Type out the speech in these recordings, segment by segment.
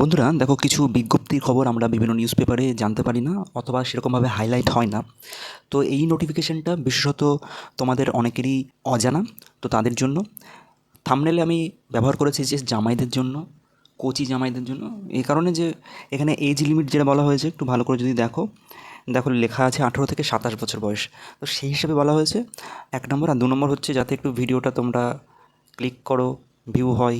বন্ধুরা, দেখো কিছু বিজ্ঞপ্তির খবর আমরা বিভিন্ন নিউজ পেপারে জানতে পারি না অথবা সেরকমভাবে হাইলাইট হয় না। তো এই নোটিফিকেশানটা বিশেষত তোমাদের অনেকেরই অজানা, তো তাদের জন্য। থামনেলে আমি ব্যবহার করেছি যে জামাইদের জন্য, কোচি জামাইদের জন্য। এই কারণে যে এখানে এজ লিমিট যেটা বলা হয়েছে, একটু ভালো করে যদি দেখো। দেখো, লেখা আছে আঠেরো থেকে সাতাশ বছর বয়স। তো সেই হিসাবে বলা হয়েছে, এক নম্বর আর দু নম্বর হচ্ছে যাতে একটু ভিডিওটা তোমরা ক্লিক করো ভিউ হয়।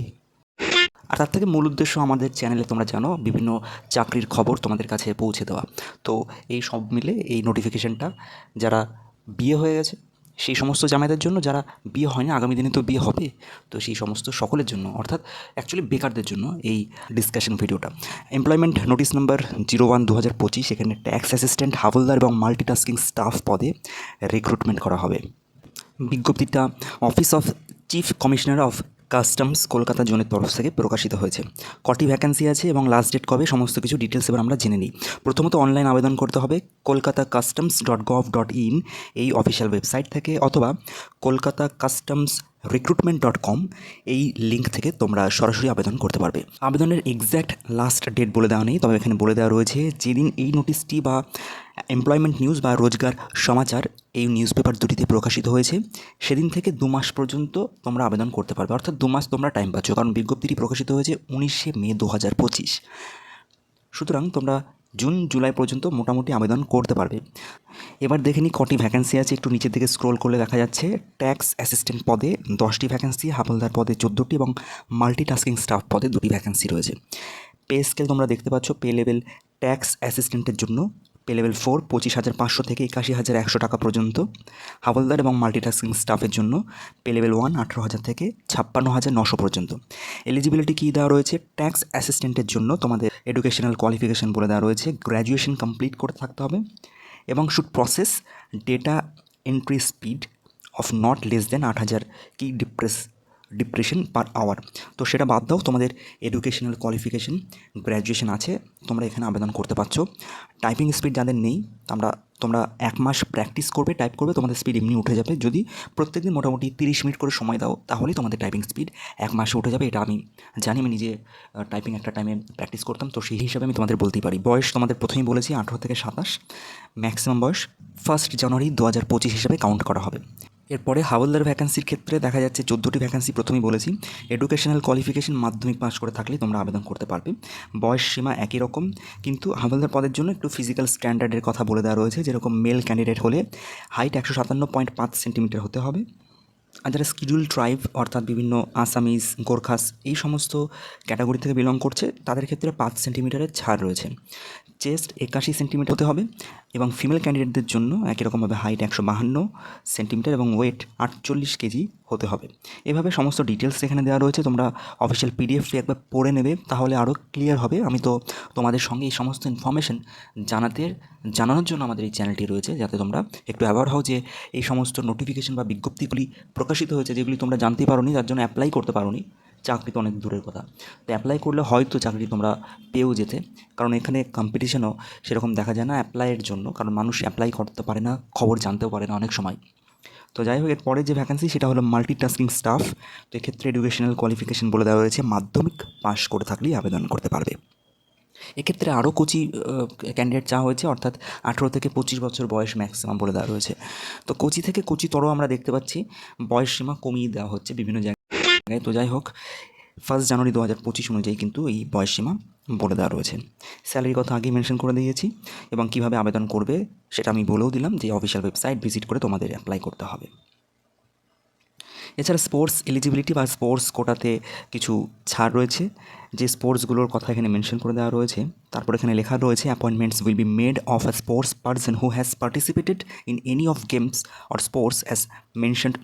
আর তার থেকে মূল উদ্দেশ্য আমাদের চ্যানেলে তোমরা জানো বিভিন্ন চাকরির খবর তোমাদের কাছে পৌঁছে দেওয়া। তো এই সব মিলে এই নোটিফিকেশানটা যারা বিয়ে হয়ে গেছে, সেই সমস্ত জামাইদের জন্য, যারা বিয়ে হয় না আগামী দিনে তো বিয়ে হবে, তো সেই সমস্ত সকলের জন্য, অর্থাৎ অ্যাকচুয়ালি বেকারদের জন্য এই ডিসকাশন ভিডিওটা employment notice number zero one দু হাজার পঁচিশ এখানে ট্যাক্স অ্যাসিস্ট্যান্ট হাবলদার এবং মাল্টিটাস্কিং স্টাফ পদে রিক্রুটমেন্ট করা হবে। বিজ্ঞপ্তিটা office of chief commissioner of customs Kolkata জোনের তরফ থেকে প্রকাশিত হয়েছে। কটি ভ্যাকেন্সি আছে এবং লাস্ট ডেট কবে? সমস্ত কিছু ডিটেলস এবার আমরা জেনে নিই। প্রথমত অনলাইন আবেদন করতে হবে Kolkata customs dot gov dot in এই অফিসিয়াল ওয়েবসাইট থেকে অথবা Kolkata customs recruitment dot com এই লিঙ্ক থেকে তোমরা সরাসরি আবেদন করতে পারবে। আবেদনের এক্স্যাক্ট লাস্ট ডেট বলে দেওয়া নেই, তবে এখানে বলে দেওয়া রয়েছে, যেদিন এই নোটিশটি বা এমপ্লয়মেন্ট নিউজ বা রোজগার সমাচার এই নিউজ পেপার দুটিতে প্রকাশিত হয়েছে। সেদিন থেকে দু মাস পর্যন্ত তোমরা আবেদন করতে পারবে। অর্থাৎ দু মাস তোমরা টাইম পাচ্ছ। কারণ বিজ্ঞপ্তিটি প্রকাশিত হয়েছে উনিশে মে দু হাজার পঁচিশ। সুতরাং তোমরা জুন, জুলাই পর্যন্ত মোটামুটি আবেদন করতে পারবে। এবার দেখে নিই কটি ভ্যাকেন্সি আছে। একটু নিচের দিকে স্ক্রোল করলে দেখা যাচ্ছে ট্যাক্স অ্যাসিস্ট্যান্ট পদে দশটি ভ্যাকেন্সি হাবলদার পদে চোদ্দোটি এবং মাল্টিটাস্কিং স্টাফ পদে দুটি ভ্যাকেন্সি রয়েছে। পে স্কেল তোমরা দেখতে পাচ্ছ। পে লেভেল ট্যাক্স অ্যাসিস্ট্যান্টের জন্য পে লেভেল ফোর পঁচিশ হাজার পাঁচশো থেকে একাশি হাজার একশো টাকা পর্যন্ত। হাবলদার এবং মাল্টিটাস্কিং স্টাফের জন্য পে লেভেল ওয়ান আঠেরো হাজার থেকে ছাপ্পান্ন হাজার নশো পর্যন্ত। এলিজিবিলিটি কী দেওয়া রয়েছে? ট্যাক্স অ্যাসিস্ট্যান্টের জন্য তোমাদের এডুকেশনাল কোয়ালিফিকেশন বলে দেওয়া রয়েছে। গ্র্যাজুয়েশন কমপ্লিট করে থাকতে হবে এবং should process data entry speed of not less than আট হাজার। কি ডিপ্রেস ডিপ্রেশন পার আওয়ার তো সেটা বাদ দাও, তোমাদের এডুকেশনাল কোয়ালিফিকেশন গ্র্যাজুয়েশন আছে, তোমরা এখানে আবেদন করতে পারছ। টাইপিং স্পিড যাদের নেই, আমরা, তোমরা এক মাস প্র্যাকটিস করবে টাইপ করবে, তোমাদের স্পিড এমনি উঠে যাবে। যদি প্রত্যেকদিন মোটামুটি তিরিশ মিনিট করে সময় দাও তাহলেই তোমাদের টাইপিং স্পিড এক মাসে উঠে যাবে। এটা আমি জানি, আমি নিজে টাইপিং একটা টাইমে প্র্যাকটিস করতাম, তো সেই হিসাবে আমি তোমাদের বলতেই পারি। বয়স তোমাদের প্রথমেই বলেছি, আঠেরো থেকে সাতাশ। ম্যাক্সিমাম বয়স ফার্স্ট জানুয়ারি দু হাজার পঁচিশ হিসাবে কাউন্ট করা হবে। এরপরে হাওলদার ভ্যাকান্সির ক্ষেত্রে দেখা যাচ্ছে চোদ্দোটি ভ্যাকান্সি প্রথমেই বলেছি। এডুকেশনাল কোয়ালিফিকেশন মাধ্যমিক পাস করে থাকলে তোমরা আবেদন করতে পারবে। বয়স সীমা একই রকম, কিন্তু হাওলদার পদের জন্য একটু ফিজিক্যাল স্ট্যান্ডার্ডের কথা বলে দেওয়া রয়েছে, যেরকম মেল ক্যান্ডিডেট হলে হাইট একশো সাতান্ন পয়েন্ট পাঁচ সেন্টিমিটার হতে হবে। যারা স্কিডিউল ট্রাইব, অর্থাৎ বিভিন্ন আসামিজ, গোর্খাস, এই সমস্ত ক্যাটাগরি থেকে বিলং করছে। তাদের ক্ষেত্রে পাঁচ সেন্টিমিটারের ছাড় রয়েছে। চেস্ট একাশি সেন্টিমিটার হতে হবে এবং ফিমেল ক্যান্ডিডেটদের জন্য একই রকমভাবে হাইট একশো বাহান্ন সেন্টিমিটার এবং ওয়েট আটচল্লিশ কেজি হতে হবে। এভাবে সমস্ত ডিটেলস এখানে দেওয়া রয়েছে। তোমরা অফিসিয়াল পিডিএফটি একবার পড়ে নেবে, তাহলে আরও ক্লিয়ার হবে। আমি তো তোমাদের সঙ্গে এই সমস্ত ইনফরমেশন জানাতে জানানোর জন্য আমাদের এই চ্যানেলটি রয়েছে, যাতে তোমরা একটু অ্যাওয়ার হও যে এই সমস্ত নোটিফিকেশন বা বিজ্ঞপ্তিগুলি প্রকাশিত হয়েছে, যেগুলি তোমরা জানতেই পারোনি, তার জন্য অ্যাপ্লাই করতে পারোনি। চাকরি তো অনেক দূরের কথা। তো অ্যাপ্লাই করলে হয়তো চাকরি তোমরা পেয়েও যেতে। কারণ এখানে কম্পিটিশনও সেরকম দেখা যায় না অ্যাপ্লাইয়ের জন্য, কারণ মানুষ অ্যাপ্লাই করতে পারে না, খবর জানতেও পারে না অনেক সময়। তো যাই হোক, এরপরে যে ভ্যাকেন্সি সেটা হলো মাল্টিটাস্কিং স্টাফ তো এক্ষেত্রে এডুকেশনাল কোয়ালিফিকেশন বলে দেওয়া হয়েছে, মাধ্যমিক পাস করে থাকলেই আবেদন করতে পারবে। এক্ষেত্রে আরও কোচি ক্যান্ডিডেট চাওয়া হয়েছে, অর্থাৎ আঠেরো থেকে পঁচিশ বছর বয়স ম্যাক্সিমাম বলে দেওয়া রয়েছে। তো কোচি থেকে কোচিতরও আমরা দেখতে পাচ্ছি, বয়স সীমা কমিয়ে দেওয়া হচ্ছে বিভিন্ন জায়গায়। তো যাই হোক ফার্স্ট জানুয়ারি দু হাজার পঁচিশ অনুযায়ী কিন্তু এই বয়সসীমা বলে দেওয়া রয়েছে। স্যালারির কথা আগেই মেনশন করে দিয়েছি, এবং কীভাবে আবেদন করবে সেটা আমি বলেও দিলাম যে অফিসিয়াল ওয়েবসাইট ভিজিট করে তোমাদের অ্যাপ্লাই করতে হবে। এছাড়া স্পোর্টস এলিজিবিলিটি বা স্পোর্টস কোটাতে কিছু ছাড় রয়েছে, যে স্পোর্টসগুলোর কথা এখানে মেনশন করে দেওয়া রয়েছে। তারপর এখানে লেখা রয়েছে appointments will be made of a sports person who has participated in any of games or sports as mentioned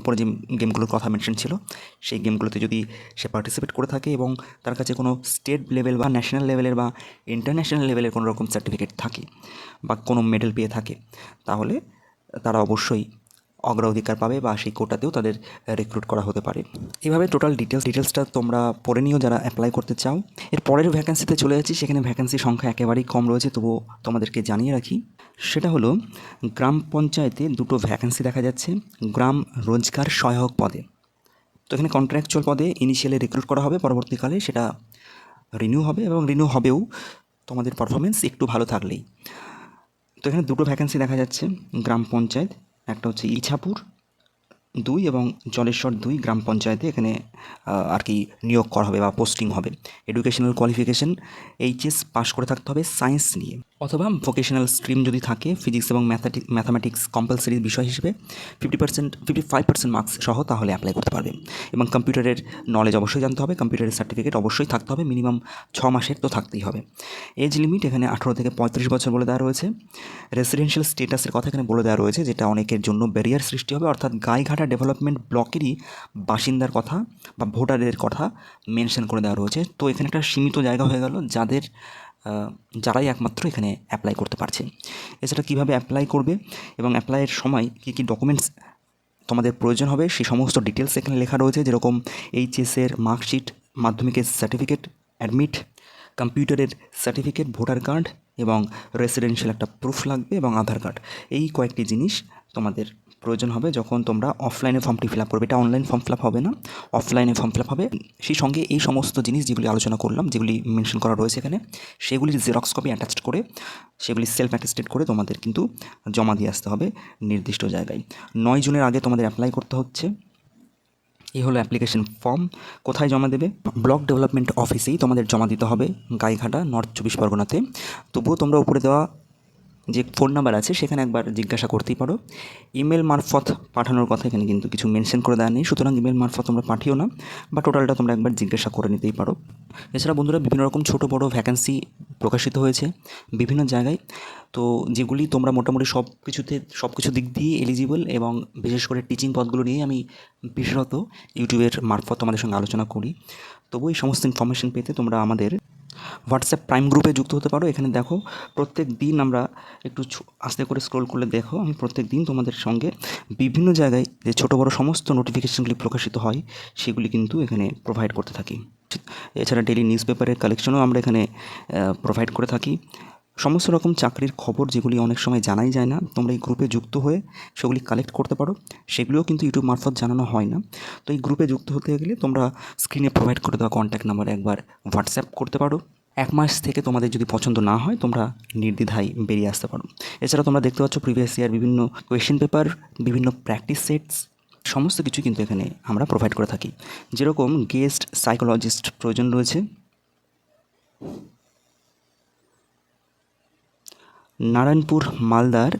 উপরে যে গেমগুলোর কথা মেনশন ছিল, সেই গেমগুলোতে যদি সে পার্টিসিপেট করে থাকে এবং তার কাছে কোনো স্টেট লেভেল বা ন্যাশনাল লেভেলের বা ইন্টারন্যাশনাল লেভেলের কোনো রকম সার্টিফিকেট থাকে বা কোনো মেডেল পেয়ে থাকে, তাহলে তারা অবশ্যই অগ্রাধিকার পাবে বা সেই কোটাতেও তাদের রিক্রুট করা হতে পারে। এভাবে টোটাল ডিটেলস ডিটেলসটা তোমরা পড়ে নিও যারা অ্যাপ্লাই করতে চাও। এর পরের ভ্যাকেন্সিতে চলে যাচ্ছি, সেখানে ভ্যাকেন্সির সংখ্যা একেবারেই কম রয়েছে, তবুও তোমাদেরকে জানিয়ে রাখি। সেটা হলো, গ্রাম পঞ্চায়েতে দুটো ভ্যাকেন্সি দেখা যাচ্ছে, গ্রাম রোজগার সহায়ক পদে। তো এখানে কন্ট্রাকচুয়াল পদে ইনিশিয়ালি রিক্রুট করা হবে, পরবর্তীকালে সেটা রিনিউ হবে এবং রিনিউ হবেও তোমাদের পারফরমেন্স একটু ভালো থাকলেই। তো এখানে দুটো ভ্যাকেন্সি দেখা যাচ্ছে, গ্রাম পঞ্চায়েত একটা হচ্ছে ইছাপুর দুই এবং জলেশ্বর দুই গ্রাম পঞ্চায়েতে এখানে আর কি নিয়োগ করা হবে বা পোস্টিং হবে। এডুকেশনাল কোয়ালিফিকেশন এইচএস পাশ করে থাকতে হবে সায়েন্স নিয়ে। অথবা ভোকেশনাল স্ট্রিম যদি থাকে ফিজিক্স এবং ম্যাথাটিক ম্যাথামেটিক্স কম্পালসারি বিষয় হিসেবে fifty percent fifty five percent marks সহ তাহলে অ্যাপ্লাই করতে পারবে। এবং কম্পিউটারের নলেজ অবশ্যই জানতে হবে কম্পিউটারের সার্টিফিকেট অবশ্যই থাকতে হবে মিনিমাম ছ মাসের তো থাকতেই হবে। এজ লিমিট এখানে আঠারো থেকে পঁয়ত্রিশ বছর বলে দেওয়া রয়েছে। রেসিডেন্সিয়াল স্টেটাসের কথা এখানে বলে দেওয়া রয়েছে, যেটা অনেকের জন্য ব্যারিয়ার সৃষ্টি হবে। অর্থাৎ গাইঘাটা ডেভেলপমেন্ট ব্লকেরই বাসিন্দার কথা বা ভোটারের কথা মেনশন করে দেওয়া রয়েছে। তো এখানে একটা সীমিত জায়গা হয়ে গেল, যাদের যারাই একমাত্র এখানে অ্যাপ্লাই করতে পারছে। এছাড়া কীভাবে অ্যাপ্লাই করবে এবং অ্যাপ্লাইয়ের সময় কী কী ডকুমেন্টস তোমাদের প্রয়োজন হবে, সেই সমস্ত ডিটেলস এখানে লেখা রয়েছে, যেরকম এইচএসের মার্কশিট মাধ্যমিকের সার্টিফিকেট অ্যাডমিট কম্পিউটারের সার্টিফিকেট ভোটার কার্ড এবং রেসিডেন্সিয়াল একটা প্রুফ লাগবে এবং আধার কার্ড এই কয়েকটি জিনিস তোমাদের প্রয়োজন হবে যখন তোমরা অফলাইনে ফর্মটি ফিল আপ করবে। এটা অনলাইন ফর্ম ফিল আপ হবে না। অফলাইনে ফর্ম ফিল আপ হবে। সেই সঙ্গে এই সমস্ত জিনিস যেগুলি আলোচনা করলাম, যেগুলি মেনশন করা রয়েছে এখানে, সেগুলির জেরক্স কপি অ্যাটাচড করে, সেগুলি সেলফ অ্যাটেস্টেড করে তোমাদের কিন্তু জমা দিয়ে আসতে হবে নির্দিষ্ট জায়গায়। নয় জুনের আগে তোমাদের অ্যাপ্লাই করতে হচ্ছে। এই হলো অ্যাপ্লিকেশন ফর্ম কোথায় জমা দেবে? ব্লক ডেভেলপমেন্ট অফিসেই তোমাদের জমা দিতে হবে গাইঘাটা নর্থ চব্বিশ পরগনাতে। তবুও তোমরা উপরে দেওয়া যে ফোন নাম্বার আছে, সেখানে একবার জিজ্ঞাসা করতেই পারো। ইমেল মারফত পাঠানোর কথা এখানে কিন্তু কিছু মেনশন করে দেওয়া নেই। সুতরাং ইমেল মারফত তোমরা পাঠিও না, বা টোটালটা তোমরা একবার জিজ্ঞাসা করে নিতেই পারো। এছাড়া বন্ধুরা, বিভিন্ন রকম ছোটো বড়ো ভ্যাকেন্সি প্রকাশিত হয়েছে বিভিন্ন জায়গায়। তো যেগুলি তোমরা মোটামুটি সব কিছুতে সব কিছু দিক দিয়ে এলিজিবল এবং বিশেষ করে টিচিং পদগুলো নিয়ে আমি বিশেষত ইউটিউবের মারফত তোমাদের সঙ্গে আলোচনা করি। তবু এই সমস্ত ইনফরমেশন পেতে তোমরা আমাদের হোয়াটসঅ্যাপ প্রাইম গ্রুপে যুক্ত হতে পারো। এখানে দেখো, প্রত্যেক দিন আমরা একটু আস্তে করে স্ক্রোল করলে দেখো, আমি প্রত্যেক দিন তোমাদের সঙ্গে বিভিন্ন জায়গায় যে ছোটো বড়ো সমস্ত নোটিফিকেশনগুলি প্রকাশিত হয়, সেগুলি কিন্তু এখানে প্রোভাইড করতে থাকি। এছাড়া ডেলি নিউজ পেপারের কালেকশনও আমরা এখানে প্রোভাইড করে থাকি। সমস্ত রকম চাকরির খবর যেগুলি অনেক সময় জানাই যায় না, তোমরা এই গ্রুপে যুক্ত হয়ে সেগুলি কালেক্ট করতে পারো। সেগুলিও কিন্তু ইউটিউব মারফত জানানো হয় না। তো এই গ্রুপে যুক্ত হতে গেলে তোমরা স্ক্রিনে প্রোভাইড করে দেওয়া কন্ট্যাক্ট নাম্বারে একবার হোয়াটসঅ্যাপ করতে পারো। এক মাস থেকে তোমাদের যদি পছন্দ না হয়, তোমরা নির্দ্বিধায় বেরিয়ে আসতে পারো। এছাড়া তোমরা দেখতে পাচ্ছ প্রিভিয়াস ইয়ার বিভিন্ন কোয়েশ্চেন পেপার বিভিন্ন প্র্যাকটিস সেটস সমস্ত কিছু কিন্তু এখানে আমরা প্রোভাইড করে থাকি। যেরকম গেস্ট সাইকোলজিস্ট প্রয়োজন রয়েছে। নারায়ণপুর, মালদার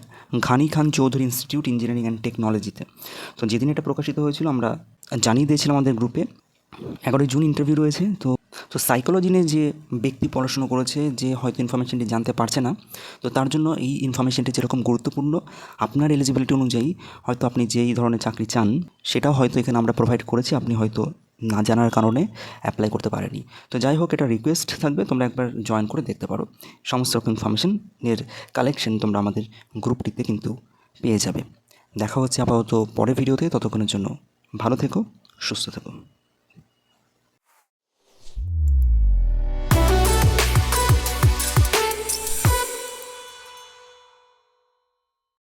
Ghani Khan Chowdhury institute engineering and টেকনোলজিতে তো। যেদিন এটা প্রকাশিত হয়েছিল, আমরা জানিয়ে দিয়েছিলাম আমাদের গ্রুপে এগারোই জুন ইন্টারভিউ রয়েছে, তো তো সাইকোলজি নিয়ে যে ব্যক্তি পড়াশুনো করেছে, যে হয়তো ইনফরমেশনটি জানতে পারছে না, তো তার জন্য এই ইনফরমেশনটি যেরকম গুরুত্বপূর্ণ, আপনার এলিজিবিলিটি অনুযায়ী হয়তো আপনি যেই ধরনের চাকরি চান, সেটাও হয়তো এখানে আমরা প্রোভাইড করেছি, আপনি হয়তো না জানার কারণে অ্যাপ্লাই করতে পারেনি তো যাই হোক, এটা রিকোয়েস্ট থাকবে, তোমরা একবার জয়েন করে দেখতে পারো। সমস্ত রকম ইনফরমেশন এর কালেকশন তোমরা আমাদের গ্রুপটিতে কিন্তু পেয়ে যাবে। দেখা হচ্ছে আপাতত পরের ভিডিওতে ততক্ষণের জন্য ভালো থেকো, সুস্থ থেকো।